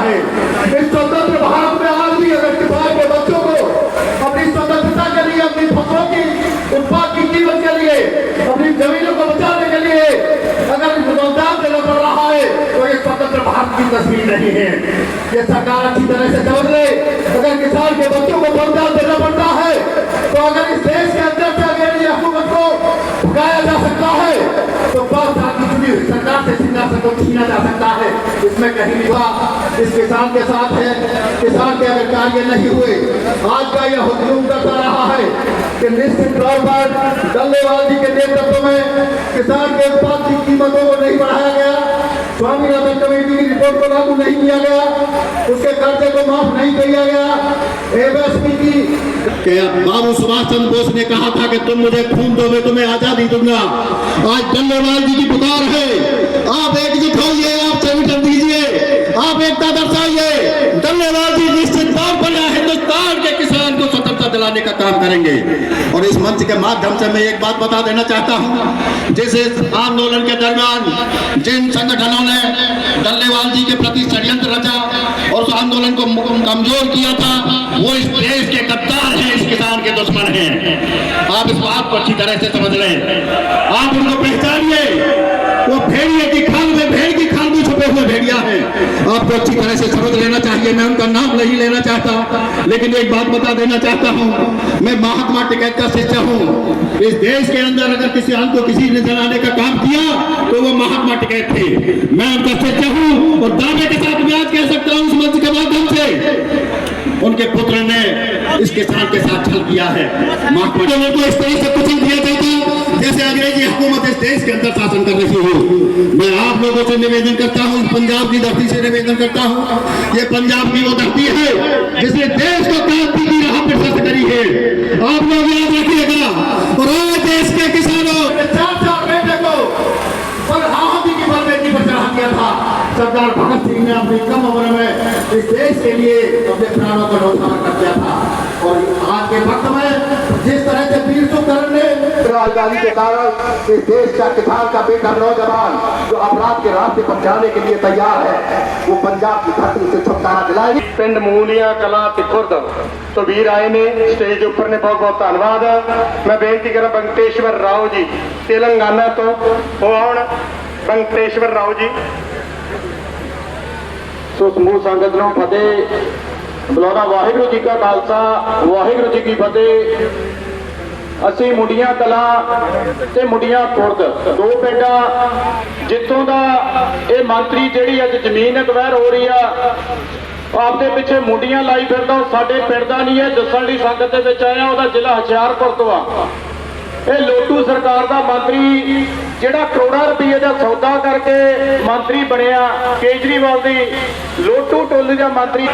ہے۔ اس سوتنتر بھارت میں آج بھی اگر کسان کے بچوں کو، اپنی سوتنترتا کے لیے، اپنی فصلوں کی اتپاد کی قیمت کے لیے، اپنی زمینوں کو بچانے کے لیے اگر روزگار دینا پڑ رہا ہے، تو یہ سوتنتر بھارت کی تصویر نہیں ہے۔ یہ سرکار اچھی طرح سے سمجھ لے، اگر کسان کے بچوں کو روزگار دینا پڑتا ہے، تو اگر اس دیش کے اندر سے اگر حکومت کو پکایا جا سکتا ہے تصویر سرکار سے سنگا سے کو چھینا جا سکتا ہے۔ اس میں کہیں بھی بات اس کسان کے ساتھ ہے۔ کسان کے اگر کاریہ نہیں ہوئے، آج کا یہ حکوم کرتا رہا ہے کہ نشچت طور پر ڈلے والدی کے نیتوں میں کسان کے اتپاد کی قیمتوں کو نہیں بڑھایا گیا۔ स्वामीनाथन कमेटी की रिपोर्ट को लागू नहीं किया गया उसके कर्जे को माफ नहीं किया गया एमएसपी की कि बाबू सुभाष चंद्र बोस ने कहा था कि तुम मुझे खून दो मैं तुम्हें आजादी दूंगा आज डल्लेवाल जी की पुकार है आप एकजुट होइए आप संगठन दीजिए आप एकता दर्शाइए डल्लेवाल जी کا کام کریں گے۔ اور اس منچ کے مادھیم سے میں ایک بات بتا دینا چاہتا ہوں۔ جس اس آندولن کے درمیان جن سنگٹھنوں نے ڈلیوال جی کے پرتی ڈیڑھ رچا اور اس آندولن کو کمزور کیا تھا، وہ اس دیش کے قدار ہیں، اس کسان کے دشمن ہیں۔ آپ اس بات کو اچھی طرح سے سمجھ لیں۔ آپ ان کو پہچانیے۔ وہ بھیڑیے کی کھال میں بھیڑ کی کھال میں چھپے ہوئے بھیڑیا ہے آپ کو اچھی طرح سے سمجھ لینا چاہیے، میں ان کا نام نہیں لینا چاہتا، لیکن ایک بات بتا دینا چاہتا ہوں۔ میں مہاتما ٹکیت کا سچا ہوں۔ اس دیش کے اندر اگر کسی آن کو کسی نے جلانے کا کام کیا، تو وہ مہاتما ٹکیت تھے۔ میں ان کا سچا ہوں اور دعوے کے ساتھ میں آج کہہ سکتا ہوں، اس منچ کے مادھیم سے۔ उनके पुत्र ने इस किसान के साथ छल किया है महात्मा टिकैत को इस तरह से कुचल दिया जाता जैसे अंग्रेजी हुकूमत इस देश के अंदर शासन कर रही हो मैं आप लोगों से निवेदन करता हूँ इस पंजाब की धरती से निवेदन करता हूँ ये पंजाब की वो धरती है जिसने देश को क्रांति की राह प्रशस्त करी है आप लोग याद रखिएगा और आज देश के किसानों سردار بھگت سنگھ نے اپنی کم عمر میں اس دیش کے لیے اپنے پرانوں کا نوسان کر دیا تھا۔ اور آج کے وقت میں جس طرح سے پیر سو نے راہل کے کارن اس دیش کا کسان کا بیٹا نوجوان جو اپرادھ کے راستے پر جانے کے لیے تیار ہے، وہ پنجاب کی دھرتی سے چھٹکارا دلائے۔ پنڈ مونیا کلا تکھرد تو ویر آئے نے ਸਟੇਜ ਉੱਪਰ ਨੇ ਬਹੁਤ ਬਹੁਤ ਧੰਨਵਾਦ ਮੈਂ ਬੇਨਤੀ ਕਰਾਂ ਬੰਕਟੇਸ਼ਵਰ ਰਾਓ ਜੀ ਤੇਲੰਗਾਨਾ ਤੋਂ ਉਹ ਆਉਣ ਬੰਕਟੇਸ਼ਵਰ ਰਾਓ ਸੋ ਸਮੂਹ ਸੰਗਤ ਨੂੰ ਫਤਿਹ। ਬੁਲਾਉਣਾ ਵਾਹਿਗੁਰੂ ਜੀ ਕਾ ਖਾਲਸਾ, ਵਾਹਿਗੁਰੂ ਜੀ ਕੀ ਫਤਿਹ। ਅਸੀਂ ਮੁੰਡੀਆਂ ਕਲਾ ਤੇ ਮੁੰਡੀਆਂ ਖੁਰਦ, ਦੋ ਪਿੰਡਾਂ। ਜਿੱਥੋਂ ਦਾ ਇਹ ਮੰਤਰੀ ਜਿਹੜੀ ਅੱਜ ਜ਼ਮੀਨ ਅਕਵਾਇਰ ਹੋ ਰਹੀ ਆ ਉਹ ਆਪਦੇ ਪਿੱਛੇ ਮੁੰਡੀਆਂ ਲਾਈ ਫਿਰਦਾ, ਉਹ ਸਾਡੇ ਪਿੰਡ ਦਾ ਨਹੀਂ ਹੈ ਦੱਸਣ ਦੀ ਸੰਗਤ ਦੇ ਵਿੱਚ ਆਇਆ, ਉਹਦਾ ਜ਼ਿਲ੍ਹਾ ਹੁਸ਼ਿਆਰਪੁਰ ਤੋਂ ਆ। ਇਹ ਲੋਟੂ ਸਰਕਾਰ ਦਾ ਮੰਤਰੀ ਜਿਹੜਾ ਕਰੋੜਾਂ ਰੁਪਏ ਦਾ ਸੌਦਾ ਕਰਕੇ ਮੰਤਰੀ ਬਣਿਆ ਕੇਜਰੀਵਾਲ ਦੀ ਲੋਟੂ ਟੋਲੀ ਦਾ ਮੰਤਰੀ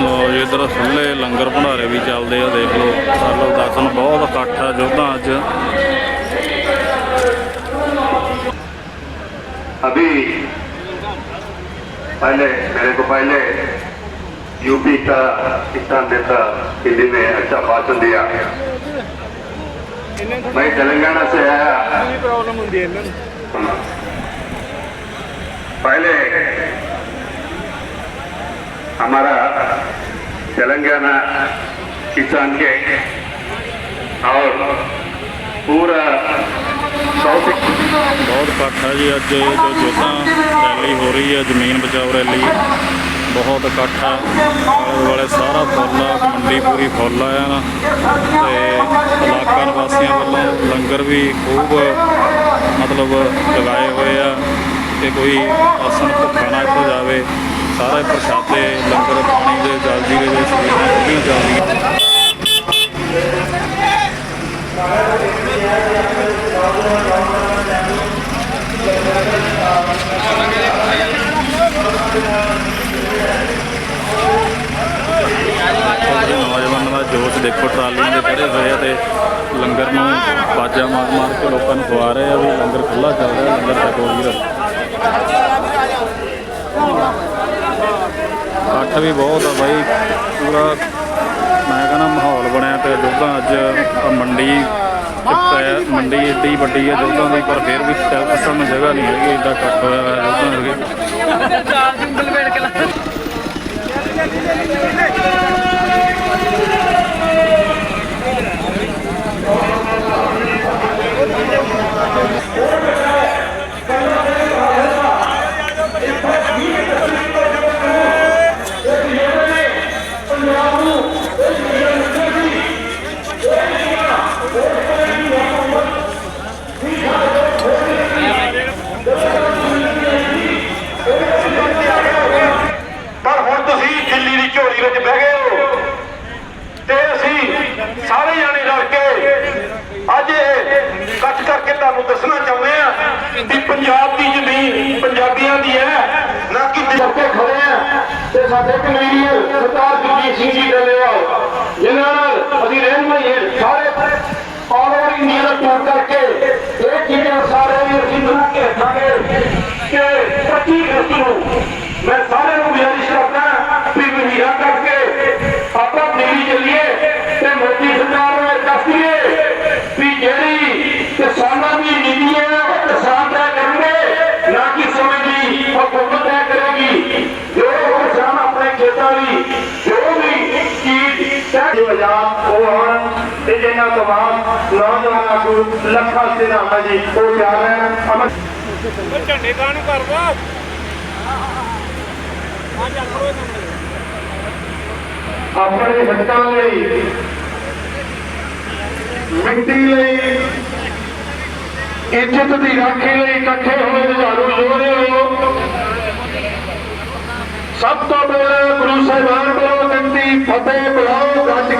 ਲੋ ਜੀ ਇਧਰ ਖੁੱਲੇ ਲੰਗਰ ਭੰਡਾਰੇ ਵੀ ਚੱਲਦੇ ਆ ਦੇਖ ਲਓ ਸਾਲੋ ਦਰਸ਼ਨ ਬਹੁਤ ਇਕੱਠ ਆ ਜੋਧਾਂ ਅੱਜ अभी पहले मेरे को पहले यूपी का किसान नेता हिंदी में अच्छा भाषण दिया मैं तेलंगाना से आया पहले हमारा तेलंगाना किसान के और पूरा साउथ ਬਹੁਤ ਇਕੱਠ ਆ ਜੀ ਅੱਜ ਜੋ ਜੋਧਾਂ ਰੈਲੀ ਹੋ ਰਹੀ ਹੈ ਜ਼ਮੀਨ ਬਚਾਓ ਰੈਲੀ ਬਹੁਤ ਇਕੱਠ ਆ। ਆਲੇ ਦੁਆਲੇ ਸਾਰਾ ਫੁੱਲ ਆ, ਮੰਡੀ ਪੂਰੀ ਫੁੱਲ ਆ ਨਾ ਤੇ ਇਲਾਕਾ ਨਿਵਾਸੀਆਂ ਵੱਲੋਂ ਲੰਗਰ ਵੀ ਖੂਬ, ਮਤਲਬ ਲਗਾਏ ਹੋਏ ਆ। ਕਿ ਕੋਈ ਆਸਣ ਭੁੱਖਾ ਨਾ ਇੱਥੋਂ ਜਾਵੇ। ਸਾਰੇ ਪ੍ਰਸ਼ਾਦੇ, ਲੰਗਰ, ਪਾਣੀ ਦੇ ਜਲ ਜੀਰੇ ਦੇ ਸੇਵਾਵਾਂ ਖੁੱਲ੍ਹੀਆਂ ਚੱਲਦੀਆਂ ਬਹੁਤ ਆ ਬਾਈ, ਪੂਰਾ ਮੈਂ ਕਹਿੰਦਾ ਮਾਹੌਲ ਬਣਿਆ ਤੇ ਜੋਧਾ ਅੱਜ ਮੰਡੀ ਮੰਡੀ ਏਡੀ ਵੱਡੀ ਹੈ ਦੁੱਧਾਂ ਦੀ, ਪਰ ਫਿਰ ਵੀ ਅਸਲ ਨੂੰ ਜਗ੍ਹਾ ਨਹੀਂ ਹੈਗੀ, ਏਡਾ ਘੱਟ ਹੋਇਆ ਹੋਇਆ ਜੋਧਾ ਵਰਗੇ ਸਾਰੇ ਜਾਣੇ ਰਲ ਕੇ ਅੱਜ ਇਕੱਠ ਕਰਕੇ ਤੁਹਾਨੂੰ ਦੱਸਣਾ ਚਾਹੁੰਦੇ ਆ ਕਿ ਪੰਜਾਬ ਦੀ ਜ਼ਮੀਨ ਪੰਜਾਬੀਆਂ ਦੀ ਹੈ, ਨਾ ਕਿ ਦਿੱਤੇ ਖੜੇ ਆ ਤੇ ਸਾਡੇ ਕਮੇਡੀਅਨ ਸਰਦਾਰ ਗੁਰਜੀਤ ਸਿੰਘ ਜੀ ਡੱਲੇਵਾਲ ਜਿਨ੍ਹਾਂ ਨਾਲ ਅਸੀਂ ਰਹਿਨਮਾਈ ਸਾਰੇ ਆਲ ਓਵਰ ਇੰਡੀਆ ਦਾ ਟੂਰ ਕਰਕੇ ਇਹ ਚੀਜ਼ਾਂ ਸਾਰੇ ਵੀ ਅਸੀਂ ਨੂੰ ਕੇ ਰੱਖਾਂਗੇ ਕਿ 25 ਅਗਸਤ ਨੂੰ ਮੈਂ ਸਾਰਿਆਂ ਨੂੰ ਬੇਨਤੀ ਕਰਦਾ ਵੀ ਮਹੀਨਾ ਤੱਕ ਤੇ ਜਿਹਨਾਂ ਤਮਾਮ ਨੌਜਵਾਨਾਂ ਨੂੰ ਲੱਖਾਂ ਸਿਨਾਮਾ ਜੀ ਉਹ ਤਿਆਰ ਹੈ ਅਮਰ ਆਪਣੇ ਹਿੱਤਾਂ ਲਈ ਮਿੱਟੀ ਲਈ ਇੱਜ਼ਤ ਦੀ ਰਾਖੀ ਲਈ ਇਕੱਠੇ ਹੋਏ ਝਾੜੂ ਜੋੜਿਓ ਸਭ ਤੋਂ ਪਹਿਲਾਂ ਗੁਰੂ ਸਾਹਿਬਾਨ ਕੋਲੋਂ ਕੰਤੀ ਫਤਿਹ ਬੁਲਾਓ ਗੱਜ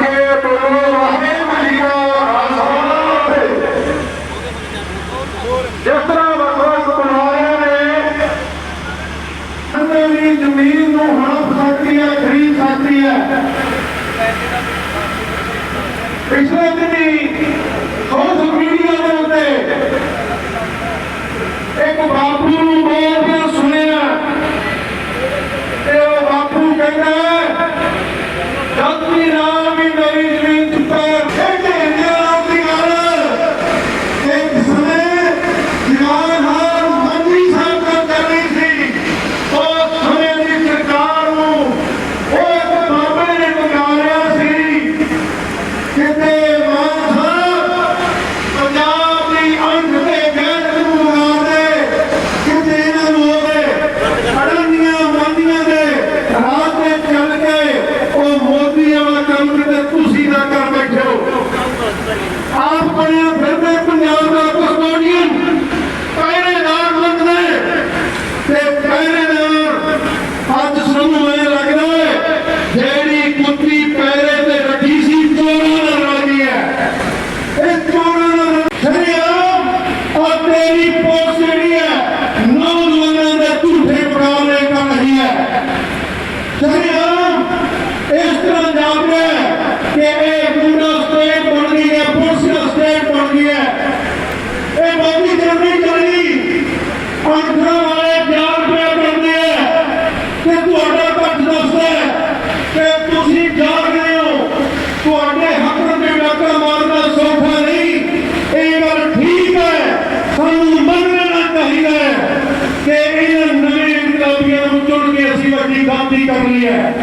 ਵੱਡੀ ਗਲਤੀ ਕਰ ਲਈ ਹੈ।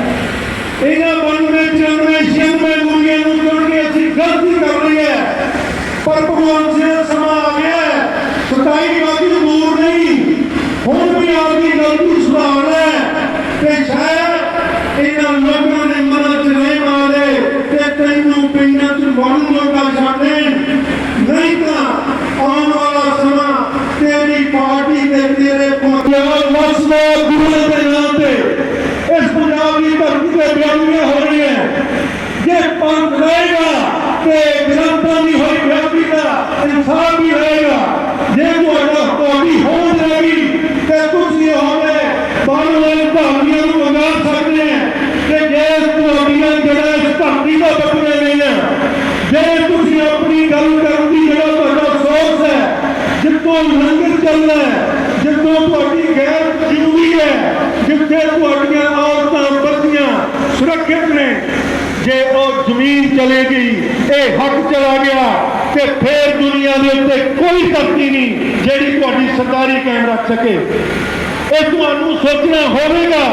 ਇਹਨਾਂ ਬੰਦੇ ਚੰਨੇ ਸ਼ਰਮੇ ਮੁਰਗੇ ਨੂੰ ਚੁਣ ਕੇ ਅਸੀਂ ਗਲਤੀ ਕਰ ਲਈ ਹੈ। ਪਰ ਭਗਵਾਨ ਜੀ ਦਾ ਸਮਾਂ ਆ ਗਿਆ ਹੈ। ਸਤਾਈ ਬਾਕੀ ਦੂਰ ਨਹੀਂ। ਹੁਣ ਵੀ ਆਪਦੀ ਗਲਤੀ ਸੁਧਾਰਨਾ ਹੈ। ਤੇ ਸ਼ਾਇਦ ਇਹਨਾਂ ਲੋਕਾਂ ਦੇ ਮਨਾਂ 'ਚ ਨਹੀਂ ਮਾਰੇ ਤੇ ਤੈਨੂੰ ਪਿੰਡਾਂ 'ਚ ਵੜਨ ਲੋਕਾਂ ਛੱਡ ਦੇਣ ਨਹੀਂ ਤਾਂ ਆਉਣ ਵਾਲਾ ਸਮਾਂ ਤੇਰੀ ਪਾਰਟੀ ਤੇ ਤੇਰੇ ਪੰਜਾਬ ਵਸਦਾ ਗੁਰੂ ਦੇ ਨਾਮ ਤੇ ਇਸ ਪੰਜਾਬ ਦੀ ਹੋ ਰਹੀਆਂ ਜੇ ਪੰਥ ਰਹੇਗਾ ਤੇ ਗ੍ਰੰਥਾਂ ਦੀ ਹੋਈ ਬੇਅਦਬੀ ਦਾ ਇਨਸਾਫ ਵੀ ਰਹੇਗਾ। ਜੇ ਤੁਹਾਡਾ ਤੁਹਾਡੀ ਹੋਂਦ ਰਹੇਗੀ ਤੇ ਤੁਸੀਂ ਹੋਵੇ ਬਾਹਰ ਵਾਲੇ ਧਾਰਮੀਆਂ ਨੂੰ ਮੰਗਾ ਸਕਦੇ ਹੈ। ਕਿ ਜੇ ਤੁਹਾਡੀਆਂ ਜਿਹੜਾ ਇਸ ਧਰਤੀ ਦਾ ਬਕਰੇ ਨਹੀਂ ਹੈ, ਜੇ ਤੁਸੀਂ ਆਪਣੀ ਗੱਲ ਕਰਨ ਦੀ ਜਿਹੜਾ ਤੁਹਾਡਾ ਸੋਰਸ ਹੈ, ਜਿੱਥੋਂ ਲੰਗਰ ਚੱਲਦਾ ਹੈ, ਜਿੱਥੋਂ ਤੁਹਾਡੀ ਗੈਰ ਜ਼ਰੂਰੀ ਹੈ, ਜਿੱਥੇ ਤੁਹਾਡੀਆਂ ਔਰਤਾਂ ਸੁਰੱਖਿਅਤ ਨੇ। ਜੇ ਉਹ ਜ਼ਮੀਨ ਚਲੇ ਗਈ ਇਹ ਹੱਕ ਚਲਾ ਗਿਆ ਤੇ ਫੇਰ ਦੁਨੀਆ ਦੇ ਉੱਤੇ ਕੋਈ ਧਰਤੀ ਨਹੀਂ ਜਿਹੜੀ ਤੁਹਾਡੀ ਸਰਦਾਰੀ ਕਾਇਮ ਰੱਖ ਸਕੇ। ਇਹ ਤੁਹਾਨੂੰ ਸੋਚਣਾ ਹੋਵੇਗਾ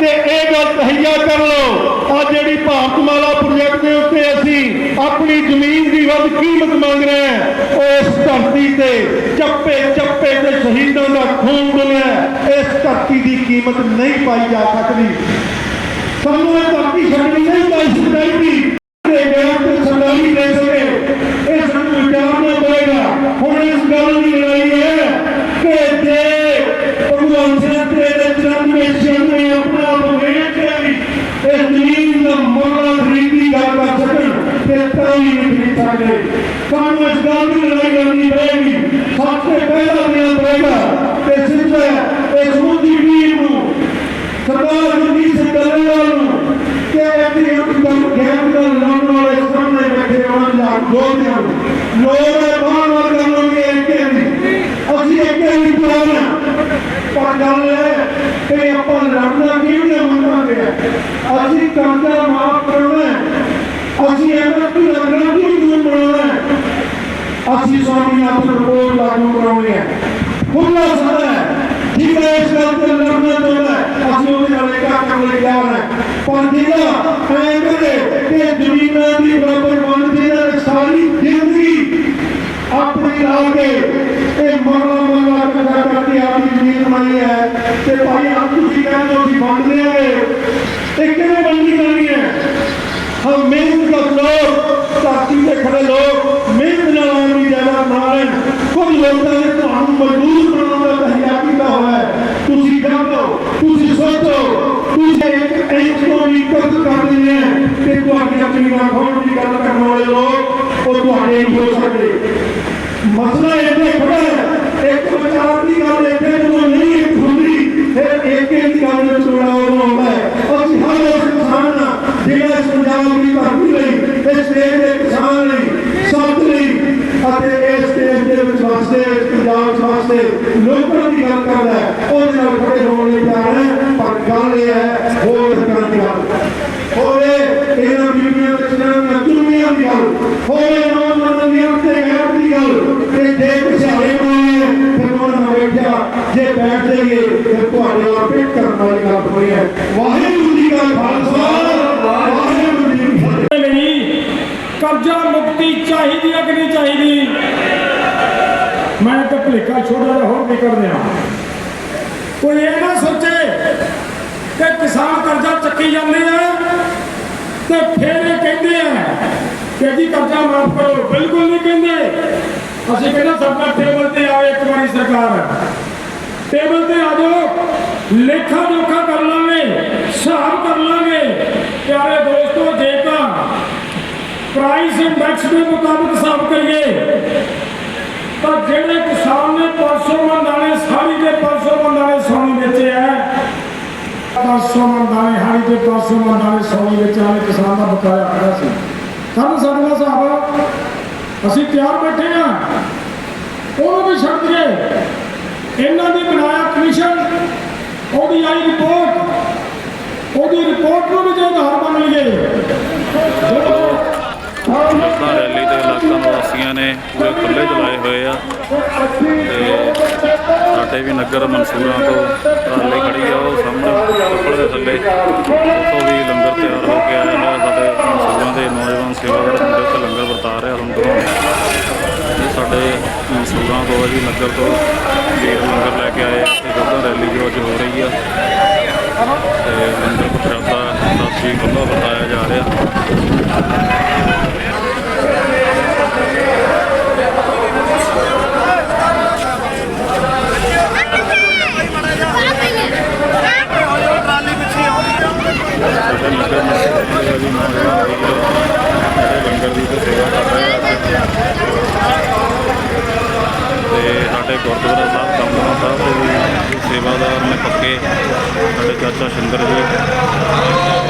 ਤੇ ਇਹ ਗੱਲ ਤਹਈਆ ਕਰ ਲਓ। ਆ ਜਿਹੜੀ ਭਾਰਤਮਾਲਾ ਪ੍ਰੋਜੈਕਟ ਦੇ ਉੱਤੇ ਅਸੀਂ ਆਪਣੀ ਜ਼ਮੀਨ ਦੀ ਵੱਧ ਕੀਮਤ ਮੰਗ ਰਹੇ ਹਾਂ ਉਸ ਧਰਤੀ ਤੇ ਚੱਪੇ ਚੱਪੇ ਤੇ ਸ਼ਹੀਦਾਂ ਦਾ ਖੂਨ ਡੁੱਲਿਆ ਇਸ ਧਰਤੀ ਦੀ ਕੀਮਤ ਨਹੀਂ ਪਾਈ ਜਾ ਸਕਦੀ। ਸਾਨੂੰ ਇਹ ਧਰਤੀ ਛੱਡਣੀ ਨਹੀਂ ਚਾਹੀਦੀ ਚਾਹੀਦੀ ਤੇ ਗਿਆਨ ਤੇ ਸਰਦਾਰੀ ਦੇ ਸਕੇ ਇਹ ਸਾਨੂੰ ਵਿਚਾਰਨਾ ਪਏਗਾ ਹੁਣ ਇਸ ਗੱਲ ਦੀ ਲੜਾਈ ਹੈ ਕਿ ਜੇ ਭਗਵਾਨ ਸਿੰਘ ਦੇ ਚਰਨ ਵਿੱਚ ਛੱਡਣੇ ਆਪਣਾ ਆਪ ਵੇਖ ਕੇ ਵੀ ਇਸ ਜ਼ਮੀਨ ਦਾ ਮੁੱਲ ਖਰੀਦੀ ਗੱਲ ਕਰ ਸਕਣ ਤੇ ਤਾਂ ਹੀ ਨਹੀਂ ਖਰੀਦ ਸਕਦੇ ਸਾਨੂੰ ਇਸ ਗੱਲ ਦੀ ਲੜਾਈ ਲੜਨੀ ਪਏਗੀ ਸਭ ਤੋਂ ਪਹਿਲਾਂ ਦੇਣਾ ਪਏਗਾ ਕਿ ਸਿੱਧਾ ਇਸ ਮੁੱਦੀ ਵੀਰ ਨੂੰ ਹੱਥ ਜੋੜਦੇ ਹਾਂ ਬਾਹਰ ਵਾਲ ਕਰਨਗੇ ਇੱਕੇ ਨਹੀਂ ਅਸੀਂ ਇੱਕੇ ਨਹੀਂ ਬੁਲਾਉਣਾ ਪਰ ਗੱਲ ਹੈ ਕਿ ਆਪਾਂ ਲੜਨਾ ਕਿਹੜੇ ਮੰਗਾਂਗੇ ਅਸੀਂ ਕਰਜ਼ਾ ਮਾਫ ਕਰਨਾ ਅਸੀਂ ਇਹਨਾਂ ਨੂੰ ਲੱਗਣਾ ਕਿ ਬਣਾਉਣਾ ਅਸੀਂ ਸਵਾਮੀ ਨਾਥਨ ਰਿਪੋਰਟ ਲਾਗੂ ਕਰਾਉਣੀ ਹੈ ਖੁੱਲਾ ਸਾਡਾ ਠੀਕ ਹੈ ਇਸ ਗੱਲ ਤੇ ਲੜਨਾ ਚਾਹੁੰਦਾ ਅਸੀਂ ਉਹਦੇ ਨਾਲ ਇੱਕ ਕਰਨ ਲਈ ਤਿਆਰ ਹੈ ਪਰ ਜਿਹੜਾ ਐਂ ਕਰੇ ਕਿ ਜ਼ਮੀਨਾਂ ਦੀ ਬਰਾਬਰ ਵੰਡ ਦੇ ਨਾਲ ਸਾਰੀ ਜ਼ਿੰਦਗੀ ਆਪਣੀ ਲਾ ਕੇ ਇਹ ਮਰਲਾ ਮਰਲਾ ਕੱਢਾ ਕਰਕੇ ਆਪਣੀ ਜ਼ਮੀਨ ਬਣਾਈ ਹੈ ਤੇ ਭਾਈ ਆਪ ਤੁਸੀਂ ਕਹਿੰਦੇ ਹੋ ਅਸੀਂ ਵੰਡ ਲਿਆਂਗੇ ਇਹ ਕਿਵੇਂ ਵੰਡੀ ਕਰਨੀ ਹੈ ਹਮ ਮਿਹਨਤ ਕਰ ਲੋਕ ਧਰਤੀ ਤੇ ਖੜੇ ਲੋਕ ਮਿਹਨਤ ਨਾਲ ਆਪਣੀ ਜਾਇਦਾਦ ਬਣਾ ਲੈਣ ਕੁਝ ਲੋਕਾਂ ਨੇ ਤੁਹਾਨੂੰ ਮਜ਼ਦੂਰ ਬਣਾਉਣ ਦਾ ਤਹਿਆ ਕੀਤਾ ਹੋਇਆ ਹੈ ਤੁਸੀਂ ਜਾਣੋ ਤੁਸੀਂ ਸੋਚੋ ਤੁਸੀਂ ਇੱਕ ਇੰਚ ਤੋਂ ਵੀ ਕਦ ਕਰਦੇ ਨੇ ਕਿ ਤੁਹਾਡੀ ਆਪਣੀ ਨਾ ਖੋਣ ਦੀ ਗੱਲ ਕਰਨ ਵਾਲੇ ਲੋਕ ਉਹ ਤੁਹਾਡੇ ਨਹੀਂ ਹੋ ਸਕਦੇ ਮਸਲਾ ਇੱਥੇ ਖੜਾ ਹੈ ਇੱਕ ਵਿਚਾਰ ਦੀ ਗੱਲ ਇੱਥੇ ਜਦੋਂ ਨਹੀਂ ਇੱਕ ਹੁੰਦੀ ਫਿਰ ਇੱਕ ਇੱਕ ਗੱਲ ਵਿੱਚ ਬੜਾ ਉਹ ਹੁੰਦਾ ਹੈ ਅਸੀਂ ਹਰ ਉਸ ਕਿਸਾਨ ਹਾਂ ਜਿਹੜਾ ਇਸ ਪੰਜਾਬ ਦੀ ਧਰਤੀ ਲਈ ਇਸ ਦੇਸ਼ ਦੇ ਕਿਸਾਨ ਲਈ ਸਭ ਲਈ ਅਤੇ ਇਸ ਦੇਸ਼ ਦੇ ਵਿੱਚ ਵਸਦੇ ਇਸ ਪੰਜਾਬ ਵਿੱਚ ਵਸਦੇ ਲੋਕਾਂ ਦੀ ਗੱਲ ਕਰਦਾ ਹੈ ਉਹਦੇ ਨਾਲ ਖੜੇ ਹੋਣ ਲਈ ਤਿਆਰ ਹੈ ਪਰ ਗੱਲ ਇਹ ਹੈ ਹੋਰ ਕਰਨ ਦੀ ਗੱਲ ਹੋਵੇ ਇਹਨਾਂ ਬੀਬੀਆਂ ਤੇ ਜਨਾਨੀਆਂ ਦੁਨੀਆਂ ਦੀ ਗੱਲ ਹੋਵੇ ਨੌਜਵਾਨਾਂ ਦੀ ਅੱਖ ਤੇ ਗੈਰ ਦੀ ਗੱਲ। ਤੇ ਜੇ ਪਿਛਾੜੇ ਪਾਏ ਫਿਰ ਉਹਨਾਂ ਨੂੰ ਜੇ ਬੈਠ ਜਾਈਏ, ਫਿਰ ਤੁਹਾਡੇ ਨਾਲ ਕਰਨ ਵਾਲੀ ਗੱਲ ਹੋਈ ਹੈ। ਵਾਹਿਗੁਰੂ ਜੀ ਕਾ ਖਾਲਸਾ, ਵਾਹਿਗੁਰੂ ਜੀ ਕੀ ਫਤਿਹ। ਲਈ ਕਰਜ਼ਾ ਮੁਕਤੀ ਚਾਹੀਦੀ ਹੈ ਚਾਹੀਦੀ? ਮੈਂ ਤਾਂ ਭਲੇਖਾ ਛੋਟਾ ਜਿਹਾ ਹੋਰ ਵੀ ਕਰ ਦਿਆਂ ਕੋਈ ਇਹ ਨਾ ਸੋਚੇ ਕਿ ਕਿਸਾਨ ਕਰਜ਼ਾ ਚੱਕੀ ਜਾਂਦੇ ਆ ਤੇ ਫਿਰ ਇਹ ਕਹਿੰਦੇ ਆ ਕਿ ਜੀ ਕਰਜ਼ਾ ਮਾਫ ਕਰੋ ਬਿਲਕੁਲ ਨਹੀਂ ਕਹਿੰਦੇ ਅਸੀਂ ਕਹਿੰਦੇ ਸਰਕਾਰ ਟੇਬਲ ਤੇ ਆਵੇ ਇੱਕ ਵਾਰੀ ਸਰਕਾਰ ਟੇਬਲ ਤੇ ਆ ਜਾਓ ਲੇਖਾ ਜੋਖਾ ਕਰ ਲਾਂਗੇ ਹਿਸਾਬ ਕਰ ਲਾਂਗੇ ਪਿਆਰੇ ਦੋਸਤੋ ਜੇਕਰ ਪ੍ਰਾਈਸ ਇੰਡੈਕਸ ਦੇ ਮੁਤਾਬਕ ਹਿਸਾਬ ਕਰੀਏ ਤਾਂ ਜਿਹੜੇ ਕਿਸਾਨ ਨੇ 500 ਮਣ ਦਾਣੇ ਸਾਰੀ ਦੇ 500 ਮਣ ਦਾਣੇ ਸੋਨੀ ਵੇਚੇ ਹੈ 500 ਮਣ ਦਾਣੇ ਹਾਰੀ ਦੇ 500 ਮਣ ਦਾਣੇ ਸੋਨੀ ਵੇਚੇ ਵਾਲੇ ਕਿਸਾਨ ਦਾ ਬਕਾਇਆ ਖੜਾ ਸੀ ਕਰਨ ਸਾਡੇ ਹਿਸਾਬ ਅਸੀਂ ਤਿਆਰ ਬੈਠੇ ਹਾਂ। ਉਹਨੂੰ ਵੀ ਛੱਡ ਦਈਏ। ਇਹਨਾਂ ਦੀ ਬਣਾਇਆ ਕਮਿਸ਼ਨ ਉਹਦੀ ਆਈ ਰਿਪੋਰਟ ਉਹਦੀ ਰਿਪੋਰਟ ਨੂੰ ਵੀ ਜੇ ਆਧਾਰ ਬਣ ਲਈਏ। ਜਦੋਂ ਰੈਲੀ ਦੇ ਇਲਾਕਾ ਨਿਵਾਸੀਆਂ ਨੇ ਪੂਰੇ ਖੁੱਲੇ ਚਲਾਏ ਹੋਏ ਆ। ਤੇ ਸਾਡੇ ਵੀ ਨਗਰ ਮਨਸੂਰਾਂ ਤੋਂ ਟਰਾਲੀ ਖੜੀ ਆ, ਉਹ ਸਾਹਮਣੇ ਉੱਪਰ ਦੇ ਥੱਲੇ। ਉੱਥੋਂ ਵੀ ਲੰਗਰ ਤਿਆਰ ਹੋ ਕੇ ਆਇਆ ਹੈ ਸਾਡੇ ਮਨਸੂਰਾਂ ਦੇ ਨੌਜਵਾਨ ਸੇਵਾਦਾਰ ਮੁੰਡੇ ਉੱਥੇ ਲੰਗਰ ਵਰਤਾ ਰਹੇ ਆ ਤੁਹਾਨੂੰ ਇਹ ਸਾਡੇ ਮਨਸੂਰਾਂ ਤੋਂ ਆ ਜੀ ਨਗਰ ਤੋਂ ਵੀਰ ਲੰਗਰ ਲੈ ਕੇ ਆਏ ਤੇ ਜਦੋਂ ਰੈਲੀ ਜੋ ਅੱਜ ਹੋ ਰਹੀ ਆ। ਤੇ ਲੰਗਰ ਪ੍ਰਸ਼ਾਦਾ ਸਾਸੀ ਖੁੱਲ੍ਹਾ ਵਰਤਾਇਆ ਜਾ ਰਿਹਾ। ਸੇਵਾਦਾਰ ਨੇ ਪੱਕੇ ਸਾਡੇ ਚਾਚਾ ਸ਼ਿੰਦਰ ਜੀ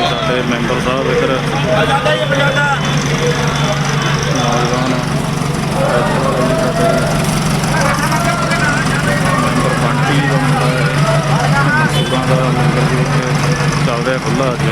ਸਾਡੇ ਮੈਂਬਰ ਸਾਹਿਬ ਇੱਧਰ। ਮੈਂਬਰ ਪਾਰਟੀ ਦਾ ਮੈਂਬਰ ਚੱਲ ਰਿਹਾ ਖੁੱਲਾ ਅੱਜ